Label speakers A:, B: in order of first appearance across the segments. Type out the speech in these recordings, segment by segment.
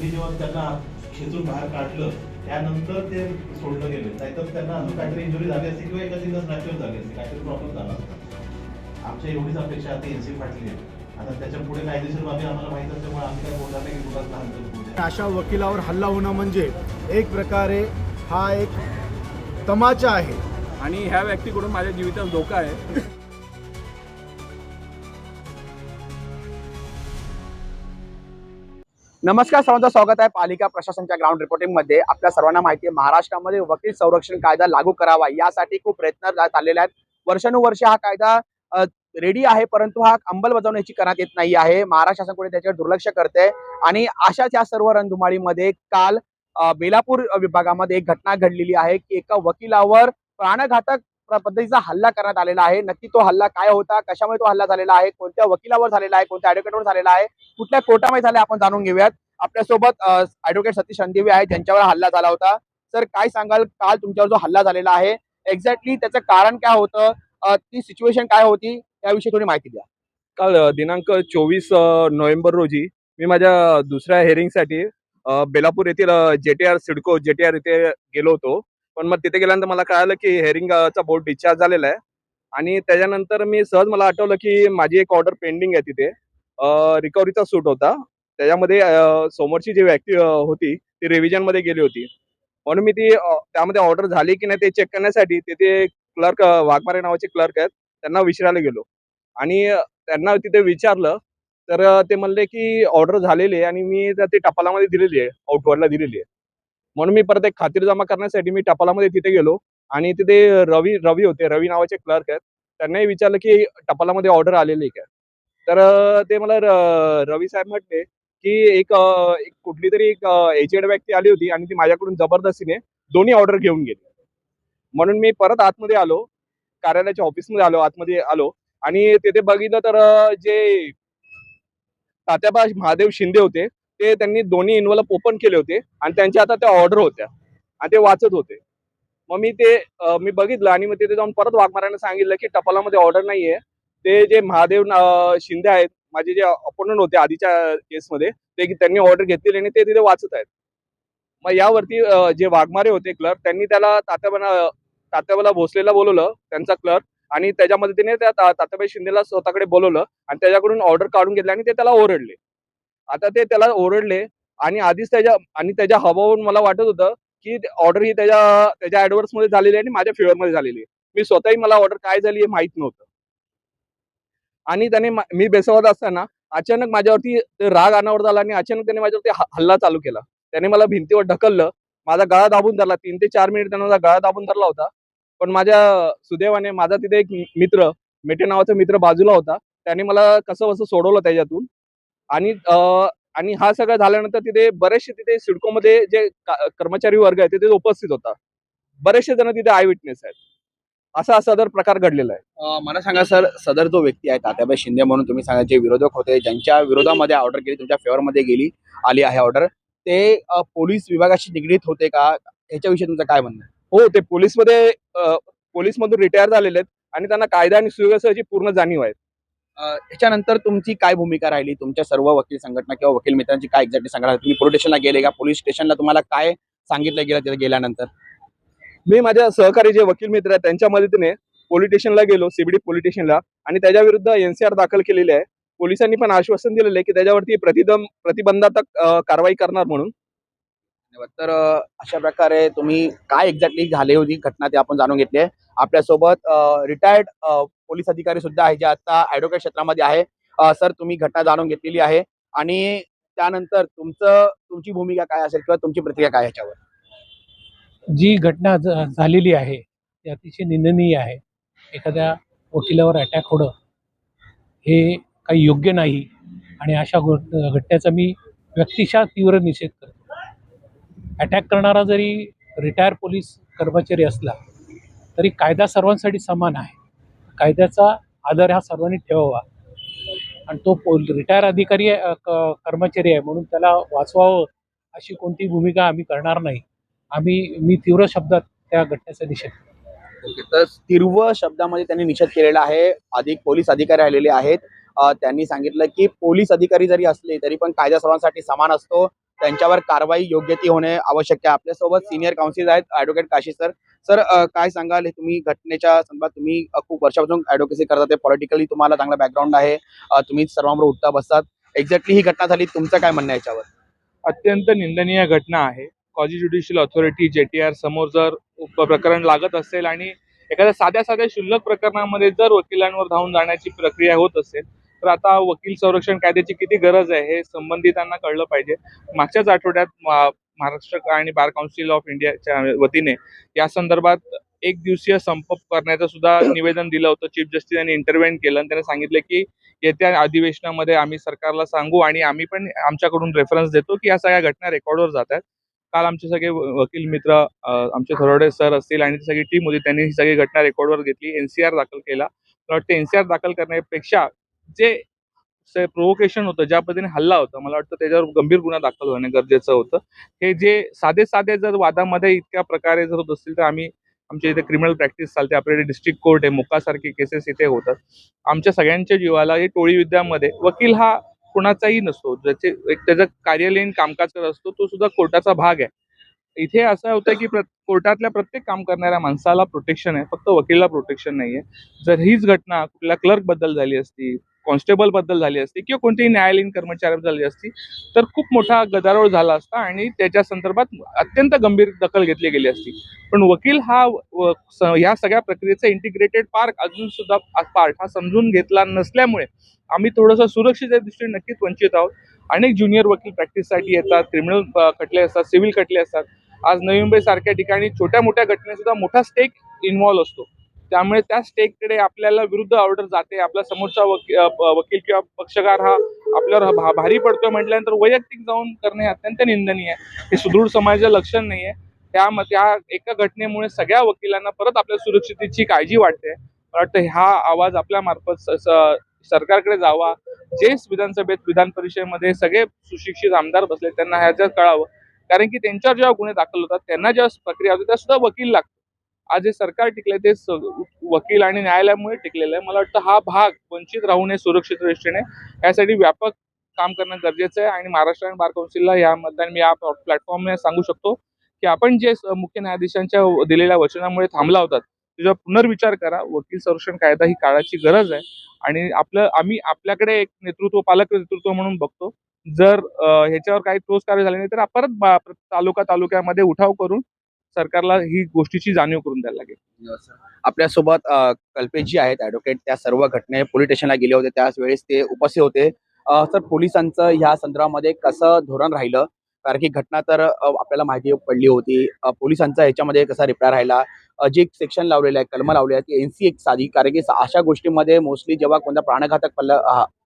A: मी जेव्हा त्यांना खेचून बाहेर काढलं त्यानंतर ते सोडलं गेलं. नाहीतर त्यांना अजून काहीतरी इंजुरी झाली असती किंवा एखादी नस नॅचरल झाली असती काहीतरी प्रॉब्लेम झाला असता. आमच्या एवढीच अपेक्षा आता एनसी फाटली आहे. आता त्याच्या पुढे कायदेशीर बाबी आम्हाला माहीत असल्यामुळे आम्ही काय बोलणार नाही की.
B: अशा वकिलावर हल्ला होणं म्हणजे एक प्रकारे हा एक तमाचा आहे.
C: आणि ह्या व्यक्तीकडून माझ्या जीविताला धोका आहे.
D: नमस्कार सर्वांचं स्वागत आहे पालिका प्रशासनच्या ग्राउंड रिपोर्टिंगमध्ये. आपल्या सर्वांना माहिती आहे महाराष्ट्रामध्ये वकील संरक्षण कायदा लागू करावा यासाठी खूप प्रयत्न आलेले चाललेले आहेत. वर्षानुवर्ष हा कायदा रेडी आहे परंतु हा अंमलबजावणीची करण्यात येत नाही आहे. महाराष्ट्र शासन त्याच्यावर दुर्लक्ष करते आणि अशाच या सर्व रणधुमाळीमध्ये काल बेलापूर विभागामध्ये एक घटना घडलेली आहे की एका वकिलावर प्राणघातक पद्धतीचा हल्ला करण्यात आलेला आहे. नक्की तो हल्ला काय होता? कशामुळे तो हल्ला झालेला आहे? कोणत्या वकिलावर झालेला आहे? कोणत्या ऍडव्होकेटवर झालेला आहे? कुठल्या कोर्टामध्ये झाले आपण जाणून घेऊयात. आपल्यासोबत ऍडव्होकेट सतीश रणदिवे आहे ज्यांच्यावर हल्ला झाला होता. सर काय सांगाल? काल तुमच्यावर जो हल्ला झालेला आहे एक्झॅक्टली त्याचं कारण काय होतं? ती सिच्युएशन काय होती? त्याविषयी थोडी माहिती द्या.
C: काल दिनांक चोवीस नोव्हेंबर रोजी मी माझ्या दुसऱ्या हेअरिंगसाठी बेलापूर येथील जेटीआर सिडको जेटीआर येथे गेलो होतो. पण मग तिथे गेल्यानंतर मला कळालं की हेअरिंग चा बोर्ड डिस्चार्ज झालेला आहे. आणि त्याच्यानंतर मी सहज मला आठवलं की माझी एक ऑर्डर पेंडिंग आहे तिथे. रिकव्हरीचा सूट होता. त्याच्यामध्ये समोरची जी व्यक्ती होती ती रिव्हिजनमध्ये मध्ये गेली होती. म्हणून मी ती त्यामध्ये ऑर्डर झाली की नाही ते चेक करण्यासाठी तिथे क्लर्क वाघमारे नावाचे क्लर्क आहेत त्यांना विचारायला गेलो. आणि त्यांना तिथे विचारलं तर ते म्हणले की ऑर्डर झालेली आहे आणि मी ते ती टपालामध्ये दिलेली आहे आउटवर्डला दिलेली आहे. म्हणून मी परत एक खात्रीजमा करण्यासाठी मी टपालामध्ये तिथे गेलो. आणि तिथे रवी रवी होते रवी नावाचे क्लर्क आहेत. त्यांनाही विचारलं की टपालामध्ये ऑर्डर आलेली काय? तर ते मला रवी साहेब म्हटले की एक कुठली तरी एक एजेड व्यक्ती आली होती आणि ती माझ्याकडून जबरदस्तीने दोन्ही ऑर्डर घेऊन गेली. म्हणून मी परत आतमध्ये आलो कार्यालयाच्या ऑफिसमध्ये आलो आतमध्ये आलो. आणि तिथे बघितलं तर जे तात्याबा महादेव शिंदे होते ते त्यांनी दोन्ही इन्व्हॉल्प ओपन केले होते आणि त्यांच्या आता त्या ऑर्डर होत्या आणि ते वाचत होते. मग मी ते मी बघितलं आणि मग तिथे जाऊन परत वाघमारांना सांगितलं की टपालामध्ये ऑर्डर नाहीये. ते जे महादेव शिंदे आहेत माझे जे अपोनंट होते आधीच्या केसमध्ये ते त्यांनी ऑर्डर घेतलेली आणि ते तिथे वाचत आहेत. मग यावरती जे वाघमारे होते क्लर्क त्यांनी त्याला तात्याबाला तात्याबाला भोसलेला बोलवलं त्यांचा क्लर्क आणि त्याच्या मदतीने त्या तात्याबाई शिंदेला स्वतःकडे बोलवलं आणि त्याच्याकडून ऑर्डर काढून घेतली आणि ते त्याला ओरडले. आता ते त्याला ओरडले आणि आधीच त्याच्या आणि त्याच्या हवावरून मला वाटत होतं की ऑर्डर ही त्याच्या त्याच्या ऍडवर्समध्ये झालेली आहे आणि माझ्या फेवर मध्ये झालेली आहे. मी स्वतःही मला ऑर्डर काय झाली हे माहीत नव्हतं. आणि त्याने मी बेसावत असताना अचानक माझ्यावरती राग अनावर झाला आणि अचानक त्याने माझ्यावरती हल्ला चालू केला. त्याने मला भिंतीवर ढकललं. माझा गळा दाबून धरला. तीन ते चार मिनिट त्याने माझा गळा दाबून धरला होता. पण माझ्या सुदैवाने माझा तिथे एक मित्र मेटे नावाचा मित्र बाजूला होता. त्याने मला कसं कसं सोडवलं त्याच्यातून. आणि आणि हा सगळं झाल्यानंतर तिथे बरेचसे तिथे सिडकोमध्ये जे कर्मचारी वर्ग आहे तिथे उपस्थित होता. बरेचसे जण तिथे आय विटनेस आहेत. असा सदर प्रकार घडलेला आहे.
D: मला सांगा सर सदर जो व्यक्ती आहे तात्याबाई शिंदे म्हणून तुम्ही सांगा जे विरोधक होते ज्यांच्या विरोधामध्ये ऑर्डर केली तुमच्या फेवरमध्ये गेली आली आहे ऑर्डर ते पोलीस विभागाशी निगडीत होते का? ह्याच्याविषयी तुमचं काय म्हणणं?
C: हो ते पोलीसमध्ये पोलीस मधून रिटायर झालेले आहेत आणि त्यांना कायदा आणि सुव्यवस्थेची पूर्ण जाणीव आहे.
D: ह्याच्यानंतर तुमची काय भूमिका राहिली? तुमच्या सर्व वकील संघटना किंवा वकील मित्रांची काय एक्झॅक्टली सांगा तुम्ही पोलीस स्टेशनला गेले का? पोलीस स्टेशनला तुम्हाला काय सांगितलं गेलं तिथे गेल्यानंतर?
C: मी माझ्या सहकारी जे वकील मित्र आहेत त्यांच्या मदतीने पोलीस स्टेशनला गेलो सीबीडी पोलीस स्टेशनला. आणि त्याच्या विरुद्ध एनसीआर दाखल केलेली आहे. पोलिसांनी पण आश्वासन दिलेलं आहे की त्याच्यावरती प्रतिदम प्रतिबंधात्मक कारवाई करणार म्हणून.
D: तर अशा प्रकारे तुम्ही काय एक्झॅक्टली झाली होती घटना ते आपण जाणून घेतली आहे. आपल्यासोबत रिटायर्ड पोलीस अधिकारी सुद्धा आहे जे आता ऍडव्होकेट क्षेत्रामध्ये आहे. सर तुम्ही घटना जाणून घेतलेली आहे. आणि त्यानंतर तुमचं तुमची भूमिका काय असेल किंवा तुमची प्रतिक्रिया काय याच्यावर?
E: जी घटना झालेली आहे ती अतिशय निंदनीय आहे. एखाद्या वकिलावर अटॅक होणं हे काही योग्य नाही. आणि अशा घटनेचा मी व्यक्तिशः तीव्र निषेध करतो. अटॅक करणारा जरी रिटायर पोलीस कर्मचारी असला तरी कायदा सर्वांसाठी समान आहे. कायद्याचा आदर हा सर्वांनी ठेवावा. आणि तो पोल रिटायर अधिकारी आहे, क- कर्मचारी आहे म्हणून त्याला वाचवावं अशी कोणती भूमिका आम्ही करणार नाही. आम्ही मी तीव्र शब्दात त्या घटनेचा निषेध
D: तर तीव्र शब्दामध्ये त्यांनी निषेध केलेला आहे. अधिक पोलीस अधिकारी आलेले आहेत. त्यांनी सांगितलं की पोलीस अधिकारी जरी असले तरी पण कायदा सर्वांसाठी समान असतो. त्यांच्यावर कारवाई योग्य ती होणे आवश्यक आहे. आपल्यासोबत सिनियर काउन्सिल आहेत ऍडव्होकेट काशी सर सर काय सांगाल? हे तुम्ही घटनेच्या संदर्भात तुम्ही खूप वर्षापासून ऍडव्होकेसी करतात. ते पॉलिटिकली तुम्हाला चांगला बॅकग्राऊंड आहे. तुम्ही सर्वांवर उठता बसतात. एक्झॅक्टली ही घटना झाली. तुमचं काय म्हणणं याच्यावर?
F: अत्यंत निंदनीय घटना आहे. Quasi judicial authority J T R समोर जर उप- प्रकरण लागत असेल आणि एखाद्या साध्या साध्या शुल्लक प्रकरणामध्ये जर वकिलांवर धावून जाण्याची प्रक्रिया होत असेल तर आता वकील संरक्षण कायद्याची किती गरज आहे हे संबंधितांना कळलं पाहिजे. मागच्याच आठवड्यात महाराष्ट्र आणि बार काउन्सिल ऑफ इंडियाच्या वतीने या संदर्भात एक दिवसीय संप करण्याचं सुद्धा निवेदन दिलं होतं. चीफ जस्टिस यांनी इंटरव्हेंट केलं आणि त्यांनी सांगितलं की येत्या अधिवेशनामध्ये आम्ही सरकारला सांगू आणि आम्ही पण आमच्याकडून रेफरन्स देतो की या सगळ्या घटना रेकॉर्डवर जात आहेत. काल आमचे सगळे वकील मित्र आमचे थरोडे सर असतील आणि सगळी टीम होती त्यांनी ही सगळी घटना रेकॉर्डवर घेतली. एनसीआर दाखल केला. मला वाटतं एनसीआर दाखल करण्यापेक्षा जे प्रोवोकेशन होतं ज्या पद्धतीने हल्ला होता मला वाटतं त्याच्यावर गंभीर गुन्हा दाखल होणे गरजेचं होतं. हे जे साधे साधे जर वादामध्ये इतक्या प्रकारे जर होत असतील तर आम्ही आमच्या इथे क्रिमिनल प्रॅक्टिस चालते. आपल्याकडे डिस्ट्रिक्ट कोर्ट आहे मोकासारखे केसेस इथे होतात. आमच्या सगळ्यांच्या जीवाला हे टोळीविद्यामध्ये वकील हा कुणाचाही नसतो. ज्याचे एक त्याचं कार्यालयीन कामकाज करत असतो तो सुद्धा कोर्टाचा भाग आहे. इथे असं होतं की प्र- कोर्टातल्या प्रत्येक काम करणाऱ्या माणसाला प्रोटेक्शन आहे फक्त वकिलला प्रोटेक्शन नाहीये. जर हीच घटना कुठल्या क्लर्कबद्दल झाली असती कॉन्स्टेबलबद्दल झाली असती किंवा कोणत्याही न्यायालयीन कर्मचाऱ्याबद्दल झाली असती तर खूप मोठा गदारोळ झाला असता आणि त्याच्या संदर्भात अत्यंत गंभीर दखल घेतली गेली असती. पण वकील हा ह्या सगळ्या प्रक्रियेचा इंटिग्रेटेड पार्क अजून सुद्धा पार्ट हा समजून घेतला नसल्यामुळे आम्ही थोडंसं सुरक्षेच्या दृष्टीने नक्कीच वंचित आहोत. अनेक ज्युनियर वकील प्रॅक्टिससाठी येतात क्रिमिनल खटले असतात सिव्हिल खटले असतात. आज नवी मुंबई सारख्या ठिकाणी छोट्या मोठ्या घटनेसुद्धा मोठा स्टेक इन्व्हॉल्व्ह असतो. त्यामुळे त्या स्टेककडे आपल्याला विरुद्ध ऑर्डर जाते. आपला समोरचा वकील वकील किंवा पक्षकार हा आपल्यावर भा- भारी पडतोय म्हटल्यानंतर वैयक्तिक जाऊन करणे अत्यंत निंदनीय आहे. हे सुदृढ समाजाचं लक्षण नाहीये त्या त्या एका घटनेमुळे सगळ्या वकिलांना परत आपल्या सुरक्षितेची काळजी वाटते. वाटतं हा आवाज आपल्या मार्फत सरकारकडे जावा. जे विधानसभेत विधान परिषदेमध्ये सगळे सुशिक्षित आमदार बसले. त्यांना ह्याच्यात कळावं. कारण की त्यांच्यावर जेव्हा गुन्हे दाखल होतात त्यांना जेव्हा प्रक्रिया होते त्या सुद्धा वकील लागतात. आज जे सरकार टिकले ते वकील आणि न्यायालयामुळे टिकलेलं आहे. मला वाटतं हा भाग वंचित राहू नये सुरक्षित दृष्टीने यासाठी व्यापक काम करणं गरजेचं आहे आणि महाराष्ट्र आणि बार काउन्सिलला यामध्ये मी या प्लॅटफॉर्मने सांगू शकतो की आपण जे मुख्य न्यायाधीशांच्या दिलेल्या वचनामुळे थांबला होतात त्याचा पुनर्विचार करा. वकील संरक्षण कायदा ही काळाची गरज आहे आणि आपलं आम्ही आपल्याकडे एक नेतृत्व पालक नेतृत्व म्हणून बघतो. जर ह्याच्यावर काही ठोस कार्य झाले नाही तर परत तालुका तालुक्यामध्ये उठाव करून सरकारला ही गोष्टीची जाणीव करून द्यायला लागेल.
D: आपल्यासोबत कल्पेशजी जी आहेत ऍडव्होकेट त्या सर्व घटने पोलीस स्टेशनला गेले होते. त्याच वेळेस ते उपस्थित होते. सर पोलिसांचं ह्या संदर्भामध्ये कसं धोरण राहिलं? कारण की घटना तर आपल्याला माहिती पडली होती. पोलिसांचा ह्याच्यामध्ये कसा रिप्लाय राहिला? जे एक सेक्शन लावलेलं आहे कलम लावले आहे एनसी एक साधी. कारण की अशा गोष्टीमध्ये मोस्टली जेव्हा कोणता प्राणघातक पल्ला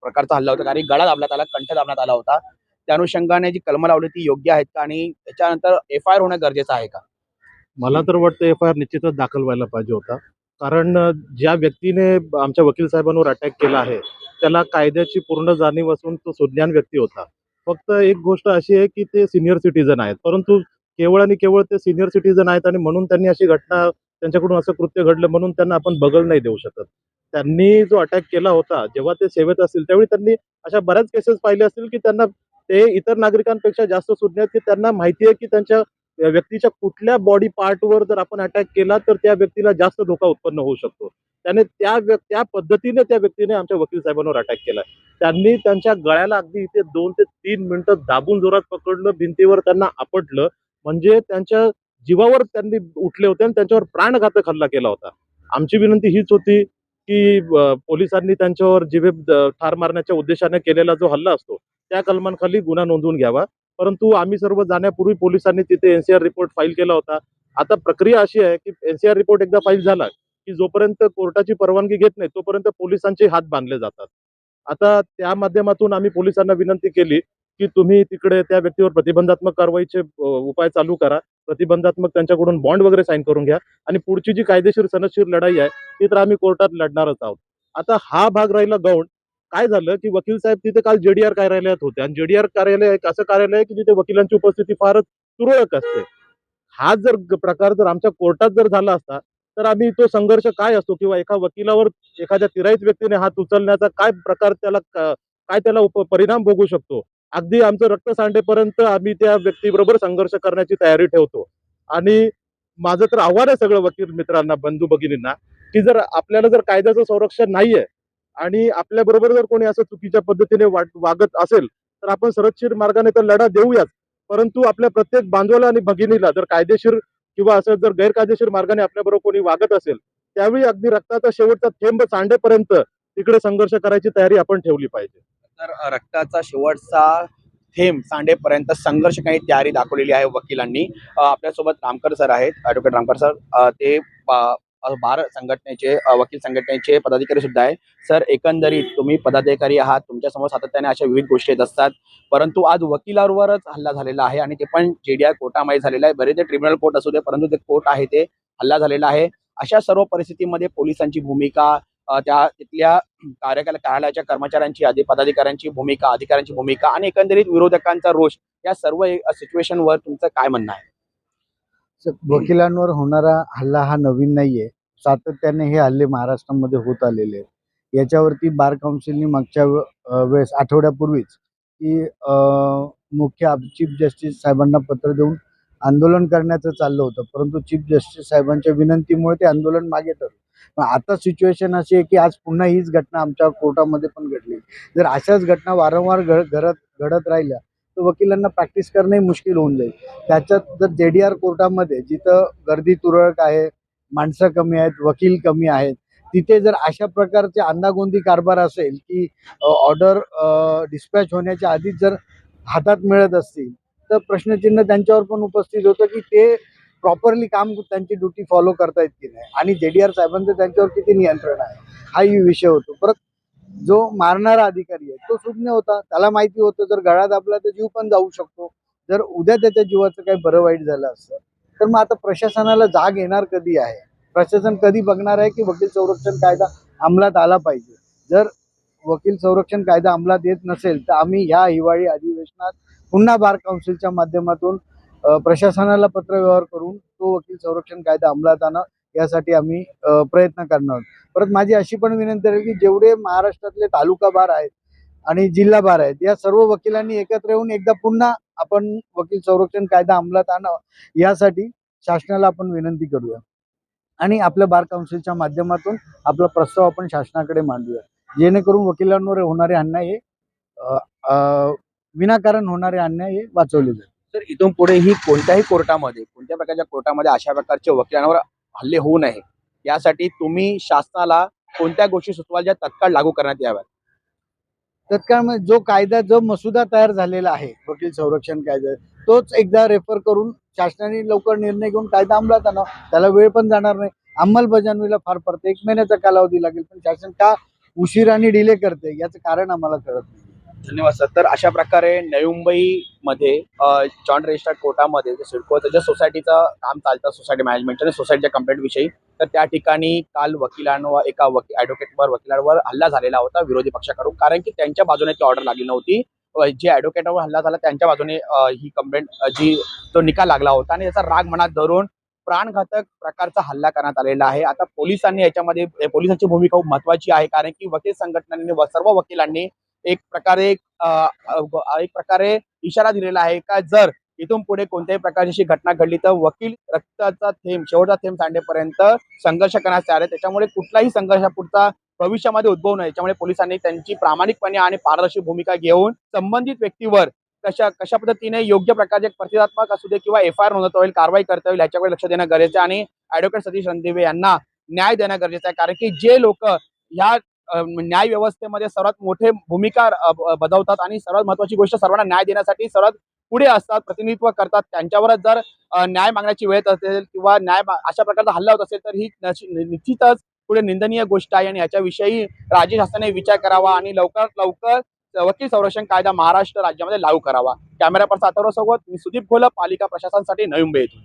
D: प्रकारचा हल्ला होता कारण गळा दाबण्यात आला कंठ दाबण्यात आला होता. त्या अनुषंगाने जी कलम लावली ती योग्य आहेत का? आणि त्याच्यानंतर एफ आय आर होणं गरजेचं आहे का?
G: मला तर वाटतं एफ आय आर निश्चितच दाखल व्हायला पाहिजे होता. कारण ज्या व्यक्तीने आमच्या वकील साहेबांवर अटॅक केला आहे त्याला कायद्याची पूर्ण जाणीव असून तो सुज्ञान व्यक्ती होता. फक्त एक गोष्ट अशी आहे की ते सिनियर सिटीजन आहेत. परंतु केवळ आणि केवळ ते सिनियर सिटीजन आहेत आणि म्हणून त्यांनी अशी घटना त्यांच्याकडून असं कृत्य घडलं म्हणून त्यांना आपण बगल नाही देऊ शकत. त्यांनी जो अटॅक केला होता जेव्हा ते सेवेत असतील त्यावेळी त्यांनी अशा बऱ्याच केसेस पाहिले असतील की त्यांना ते इतर नागरिकांपेक्षा जास्त सुज्ञ आहेत की त्यांना माहिती आहे की त्यांच्या व्यक्तीच्या कुठल्या बॉडी पार्टवर जर आपण अटॅक केला तर त्या व्यक्तीला जास्त धोका उत्पन्न होऊ शकतो. त्याने त्या त्या पद्धतीने त्या व्यक्तीने आमच्या वकील साहेबांवर अटॅक केला त्यांनी त्यांच्या गळ्याला अगदी इथे दोन ते तीन मिनिटं दाबून जोरात पकडलं भिंतीवर त्यांना आपटलं. म्हणजे त्यांच्या जीवावर त्यांनी उठले होते आणि त्यांच्यावर प्राणघातक हल्ला केला होता. आमची विनंती हीच होती की पोलिसांनी त्यांच्यावर जिभे ठार मारण्याच्या उद्देशाने केलेला जो हल्ला असतो त्या कलमांखाली गुन्हा नोंदवून घ्यावा. परंतु आम्ही सर्व जाण्यापूर्वी पोलिसांनी तिथे एनसीआर रिपोर्ट फाईल केला होता. आता प्रक्रिया अशी आहे की एनसीआर रिपोर्ट एकदा फाईल झाला की जोपर्यंत कोर्टाची परवानगी घेत नाही तोपर्यंत पोलिसांचे हात बांधले जातात. आता त्या माध्यमातून आम्ही पोलिसांना विनंती केली की तुम्ही तिकडे त्या व्यक्तीवर प्रतिबंधात्मक कारवाईचे उपाय चालू करा. प्रतिबंधात्मक त्यांच्याकडून बॉन्ड वगैरे साईन करून घ्या. आणि पुढची जी कायदेशीर सनदशीर लढाई आहे ती तर आम्ही कोर्टात लढणारच आहोत. आता हा भाग राहिला गौंड काय झालं की वकील साहेब तिथे काल जेडीआर कार्यालयात होते. आणि जेडीआर कार्यालय एक असं कार्यालय आहे की जिथे वकिलांची उपस्थिती फारच तुरळक असते. हा जर प्रकार जर आमच्या कोर्टात जर झाला असता तर आम्ही तो संघर्ष काय असतो किंवा एका वकिलावर एखाद्या तिराईत व्यक्तीने हात उचलण्याचा काय प्रकार त्याला काय त्याला उप- परिणाम भोगू शकतो? अगदी आमचं रक्त सांडेपर्यंत आम्ही त्या व्यक्तीबरोबर संघर्ष करण्याची तयारी ठेवतो. आणि माझं तर आव्हान आहे सगळं वकील मित्रांना बंधू भगिनींना की जर आपल्याला जर कायद्याचं संरक्षण नाहीये आणि आपल्या बरोबर जर कोणी असं चुकीच्या पद्धतीने वाट- वागत असेल तर आपण सरतशीर मार्गाने तर लढा देऊयाच परंतु आपल्या प्रत्येक बांधवाला आणि भगिनीला जर कायदेशीर किंवा असं जर गैरकायदेशीर मार्गाने आपल्याबरोबर कोणी वागत असेल त्यावेळी अगदी रक्ताचा शेवटचा थेंब सांडेपर्यंत तिकडे संघर्ष करायची तयारी आपण ठेवली पाहिजे.
D: तर रक्ताचा शेवटचा थेंब सांडेपर्यंत संघर्ष काही तयारी दाखवलेली आहे वकिलांनी. आपल्यासोबत रामकर सर आहेत ॲडव्होकेट रामकर सर. ते बार संघटनेचे वकील संघटनेचे पदाधिकारी सुद्धा आहे सर एकंदरीत तुम्ही पदाधिकारी आहात तुमच्यासमोर सातत्याने अशा विविध गोष्टी येत असतात. परंतु आज वकिलांवरच हल्ला झालेला आहे आणि ते पण जेडीआय कोर्टामध्ये झालेला आहे. बरे ते ट्रिब्युनल कोर्ट असू दे परंतु ते कोर्ट आहे ते हल्ला झालेला आहे. अशा सर्व परिस्थितीमध्ये पोलिसांची भूमिका त्या तिथल्या कार्यकाल कार्यालयाच्या कर्मचाऱ्यांची आधी पदाधिकाऱ्यांची भूमिका अधिकाऱ्यांची भूमिका आणि एकंदरीत विरोधकांचा रोष या सर्व सिच्युएशनवर तुमचं काय म्हणणं आहे?
B: वकिलांवर होणारा हल्ला हा नवीन नाहीये. सातत्याने हे हल्ले महाराष्ट्रामध्ये होत आलेले आहेत. याच्यावरती बार काउन्सिलनी मागच्या वेळेस आठवड्यापूर्वीच की मुख्य चीफ जस्टिस साहेबांना पत्र देऊन आंदोलन करण्याचं चाललं होतं. परंतु चीफ जस्टिस साहेबांच्या विनंतीमुळे ते आंदोलन मागे ठरलं. आता सिच्युएशन अशी आहे की आज पुन्हा हीच घटना आमच्या कोर्टामध्ये पण घडली. जर अशाच घटना वारंवार घड घडत घडत राहिल्या तर वकिलांना प्रॅक्टिस करणंही मुश्किल होऊन जाईल. त्याच्यात जर जे डी आर कोर्टामध्ये जिथं गर्दी तुरळक आहे माणसं कमी आहेत वकील कमी आहेत तिथे जर अशा प्रकारचे अंदागोंदी कारभार असेल की ऑर्डर डिस्पॅच होण्याच्या आधीच जर हातात मिळत असतील तर प्रश्नचिन्ह त्यांच्यावर पण उपस्थित होतं की ते प्रॉपरली काम त्यांची ड्युटी फॉलो करतायत की नाही. आणि जे डी आर साहेबांचं त्यांच्यावर किती नियंत्रण आहे हाही विषय होतो. परत जो मारणारा अधिकारी आहे तो सुज्ञ होता. त्याला माहिती होतं जर गळा दाबला तर जीव पण जाऊ शकतो. जर उद्या त्याच्या जीवाचं काही बरं वाईट झालं असतं तर मग आता प्रशासनाला जाग येणार कधी आहे? प्रशासन कधी बघणार आहे की वकील संरक्षण कायदा अंमलात आला पाहिजे? जर वकील संरक्षण कायदा अंमलात येत नसेल तर आम्ही ह्या हिवाळी अधिवेशनात पुन्हा बार काउन्सिलच्या माध्यमातून प्रशासनाला पत्रव्यवहार करून तो वकील संरक्षण कायदा अंमलात आणा. यासाठी आम्ही प्रयत्न करणार आहोत. परत माझी अशी पण विनंती आहे की जेवढे महाराष्ट्रातले तालुका बार आहेत आणि जिल्हा बार आहेत या सर्व वकिलांनी एकत्र येऊन एकदा पुन्हा आपण वकील संरक्षण कायदा अंमलात आणावा यासाठी शासनाला आपण विनंती करूया. आणि आपल्या बार काउन्सिलच्या माध्यमातून आपला प्रस्ताव आपण शासनाकडे मांडूया. जेणेकरून वकिलांवर होणारे अन्याय हे विनाकारण होणारे अन्याय हे वाचवले जाईल.
D: तर इथून पुढे ही कोणत्याही कोर्टामध्ये कोणत्या प्रकारच्या कोर्टामध्ये अशा प्रकारच्या वकिलांवर हल्ले होऊ नये. यासाठी तुम्ही शासनाला कोणत्या गोष्टी सुचवाल ज्या तत्काळ लागू करण्यात याव्यात?
B: तत्काळ म्हणजे जो कायदा जो मसुदा तयार झालेला आहे वकील संरक्षण कायदा तोच एकदा रेफर करून शासनाने लवकर निर्णय घेऊन कायदा अंमलात आणा. त्याला वेळ पण जाणार नाही. अंमलबजावणीला फार पडते. एक महिन्याचा कालावधी लागेल पण शासन का उशिराने डिले करते? याचं कारण आम्हाला कळत नाही.
D: धन्यवाद सर. तर अशा प्रकारे नवी मुंबईमध्ये जॉन रजिस्टर्ड कोर्टामध्ये जे सिडकोचं ज्या सोसायटीचं काम चालतं सोसायटी मॅनेजमेंटचं आणि सोसायटीच्या कंप्लेंट विषयी तर त्या ठिकाणी काल वकिलांवर एका वकील ॲडव्होकेटवर वकिलांवर हल्ला झालेला होता विरोधी पक्षाकडून. कारण की त्यांच्या बाजूने ती ऑर्डर लागली नव्हती. जे ॲडव्होकेटवर हल्ला झाला त्यांच्या बाजूने ही कंप्लेंट जी तो निकाल लागला होता आणि याचा राग मनात धरून प्राणघातक प्रकारचा हल्ला करण्यात आलेला आहे. आता पोलिसांनी याच्यामध्ये पोलिसांची भूमिका खूप महत्वाची आहे कारण की वकील संघटनांनी व सर्व वकिलांनी एक प्रकारे एक प्रकारे इशारा दिलेला आहे का जर इथून पुढे कोणत्याही प्रकारची घटना घडली तर वकील रक्ताचा थेंब शेवटचा थेंब सांडेपर्यंत संघर्ष करण्यास तयार आहे. त्याच्यामुळे कुठलाही संघर्ष पुढचा भविष्यामध्ये उद्भवू नये. याच्यामुळे पोलिसांनी त्यांची प्रामाणिकपणे आणि पारदर्शी भूमिका घेऊन संबंधित व्यक्तीवर कशा कशा पद्धतीने योग्य प्रकारचे प्रतिकात्मक असू दे किंवा एफ आय आर नोंदवता होईल कारवाई करता होईल याच्याकडे लक्ष देणं गरजेचं आहे. आणि ॲडव्होकेट सतीश रणदिवे यांना न्याय देणं गरजेचं आहे. कारण की जे लोक ह्या न्याय व्यवस्थेमध्ये सर्वात मोठे भूमिका बजावतात आणि सर्वात महत्वाची गोष्ट सर्वांना न्याय देण्यासाठी सर्वात पुढे असतात प्रतिनिधित्व करतात. त्यांच्यावरच जर न्याय मागण्याची वेळ असेल किंवा न्याय अशा प्रकारचा हल्ला होत असेल तर ही निश्चितच पुढे निंदनीय गोष्ट आहे आणि याच्याविषयी राज्य शासनाने विचार करावा आणि लवकरात लवकर वकील संरक्षण कायदा महाराष्ट्र राज्यामध्ये लागू करावा. कॅमेरा पर्सन अथर्व सोबत मी सुदीप घोलप पालिका प्रशासनासाठी नवी मुंबई येथून.